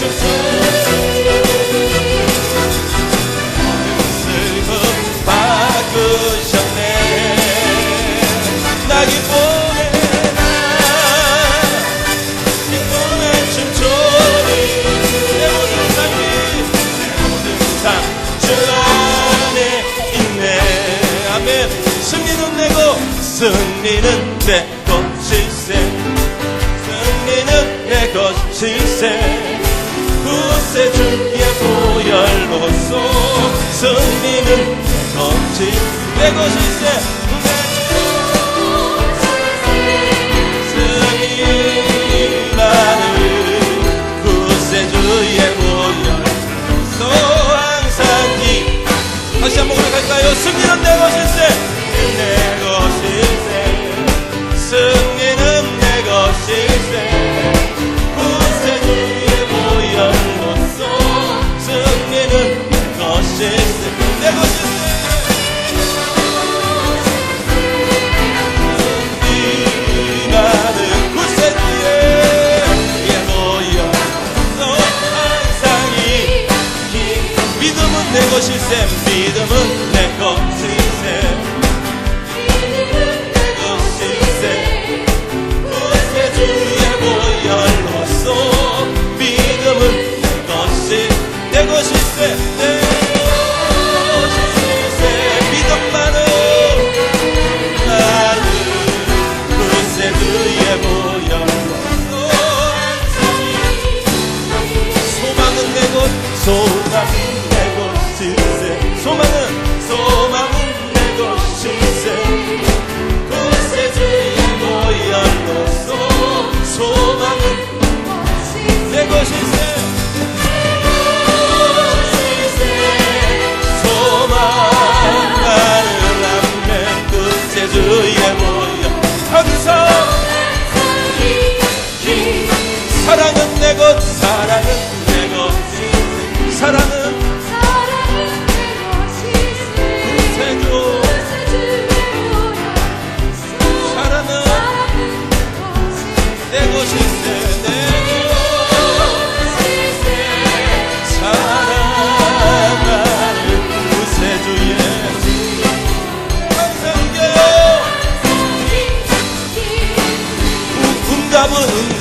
precious 고백할까요? 승리는 내 것일세. 내 것일세. 승리는 내 것일세. 구세주의 보혈로서 승리는 내 것일세. 내 것일세. 내 것일세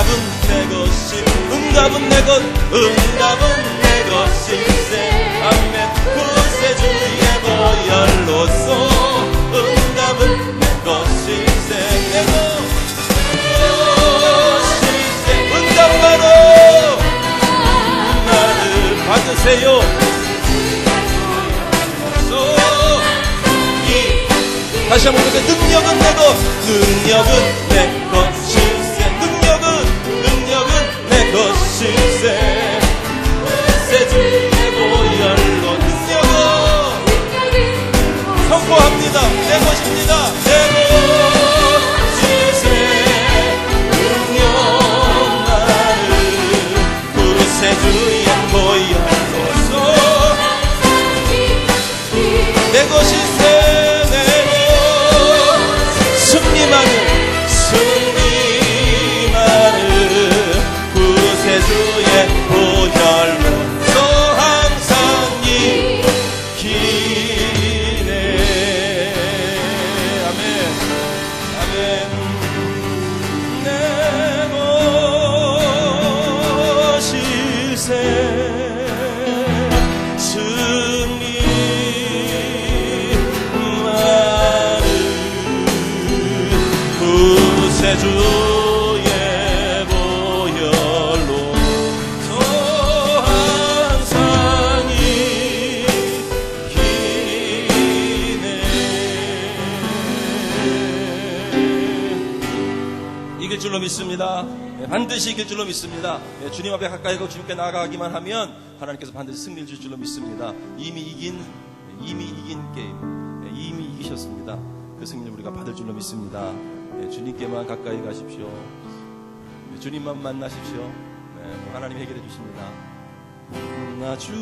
응답은 내 것이 응답은 내 것 응답은 내 것일세 아멘. 구세주의 보혈로서 응답은 내 것일세 내 것일세 응답만로 나를 받으세요. 다시 한번 그렇게 능력은 내 것, 능력은 내 것 것 주의 보혈로 서 항상 이기네 이길 줄로 믿습니다. 네, 반드시 이길 줄로 믿습니다. 네, 주님 앞에 가까이 가고 주님께 나아가기만 하면 하나님께서 반드시 승리를 줄 줄로 믿습니다. 이미 이긴 네, 이미 이긴 게임 네, 이미 이기셨습니다. 그 승리를 우리가 받을 줄로 믿습니다. 네, 주님께만 가까이 가십시오. 네, 주님만 만나십시오. 네, 하나님 해결해 주십니다. 나 주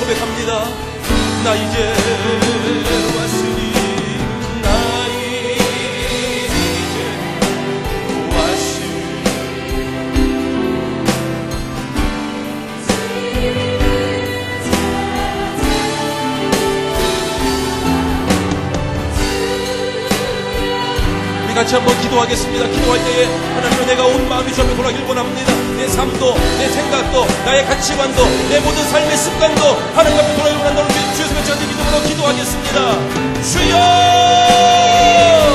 고백합니다. 나 이제 같이 한번 기도하겠습니다. 기도할 때에 하나님 내가 온 마음이 주앞에 돌아길 원합니다. 내 삶도 내 생각도 나의 가치관도 내 모든 삶의 습관도 하나님 앞에 돌아길 원한다는 주의 주님의 저한테 믿음으로 기도하겠습니다. 주여!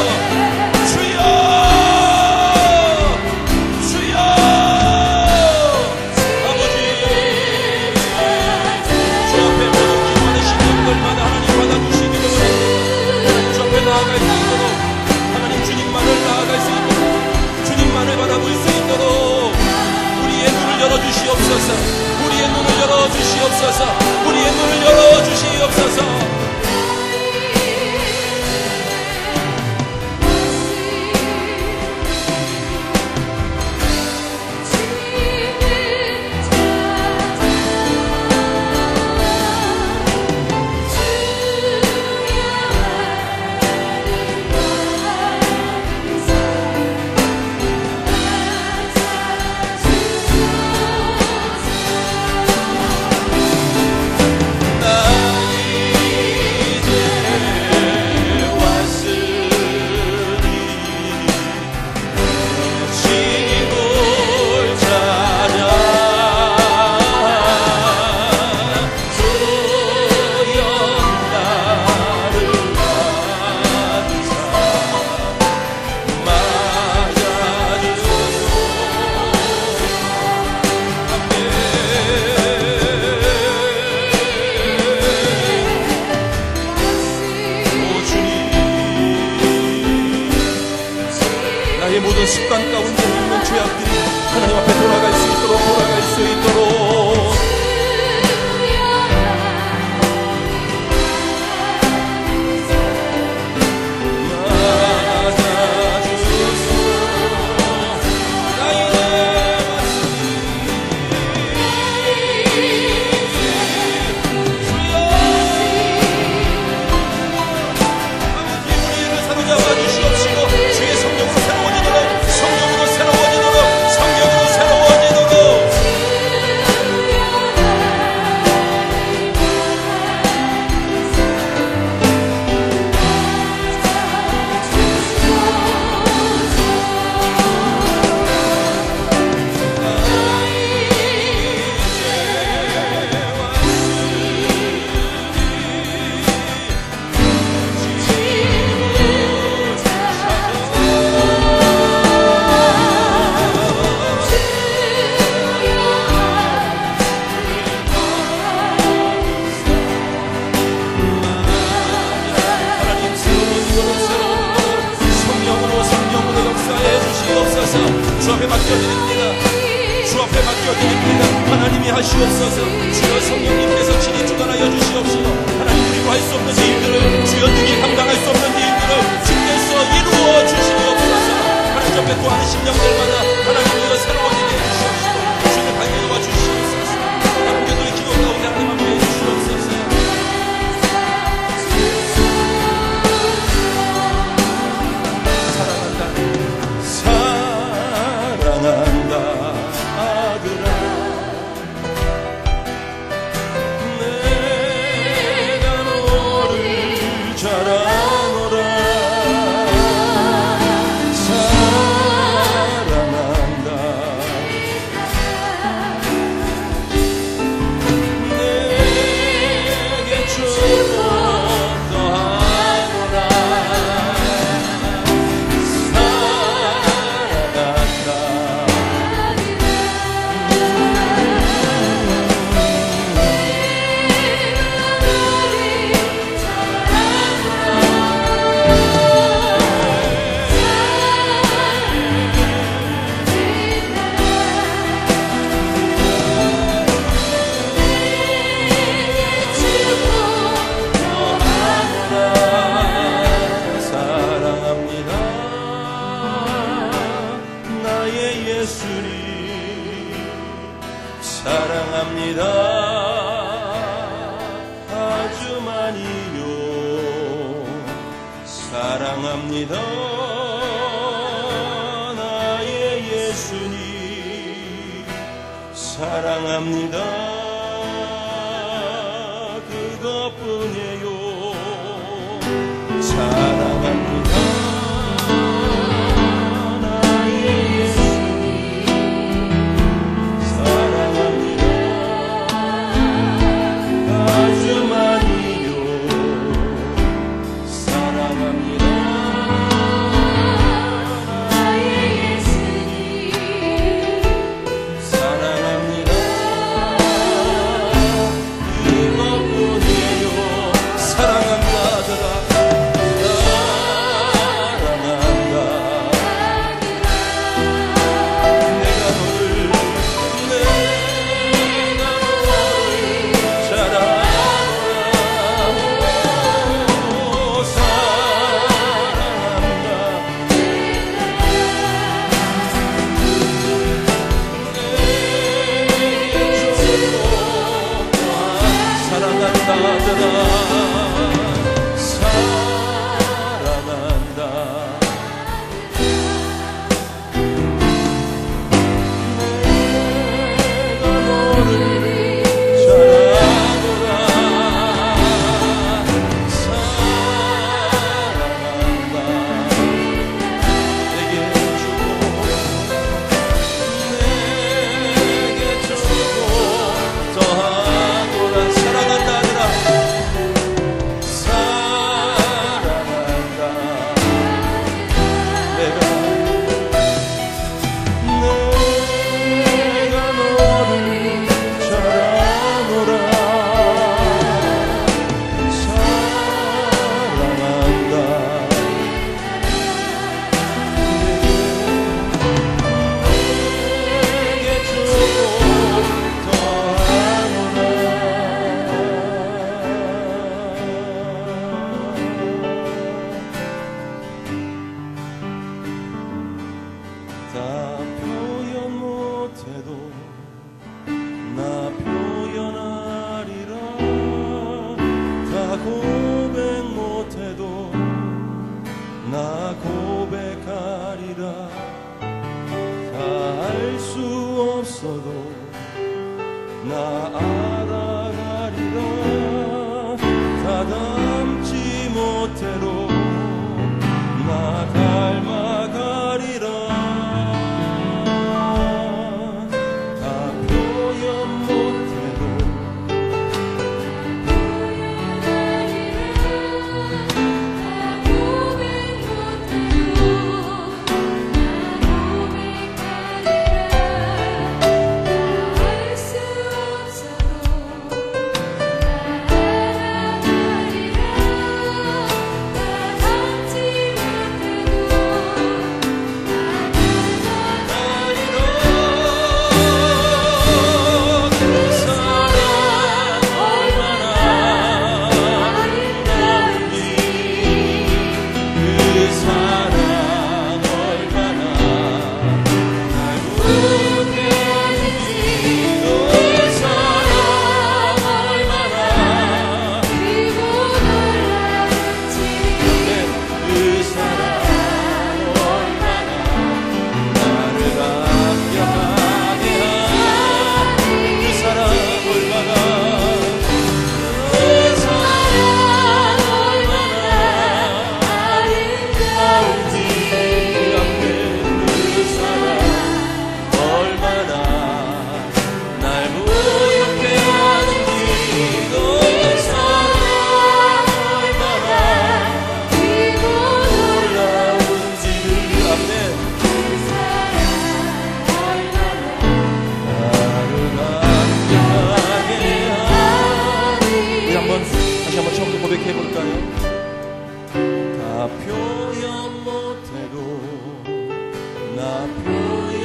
love. 다 표현 못해도 나 표현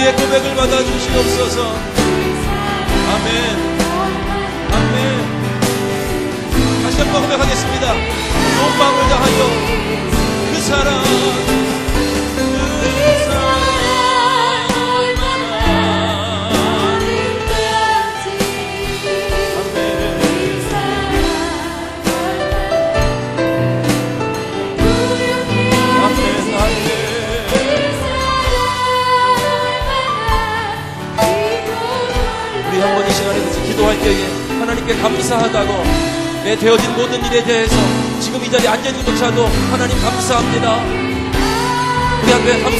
우리의 고백을 받아 주시옵소서. 아멘. 아멘. 다시 한번 고백하겠습니다. 온 마음을 다하여 그 사랑 하나님께 감사하다고 내 되어진 모든 일에 대해서 지금 이 자리에 앉아있는 것조차도 하나님 감사합니다. 우리 앞에 감사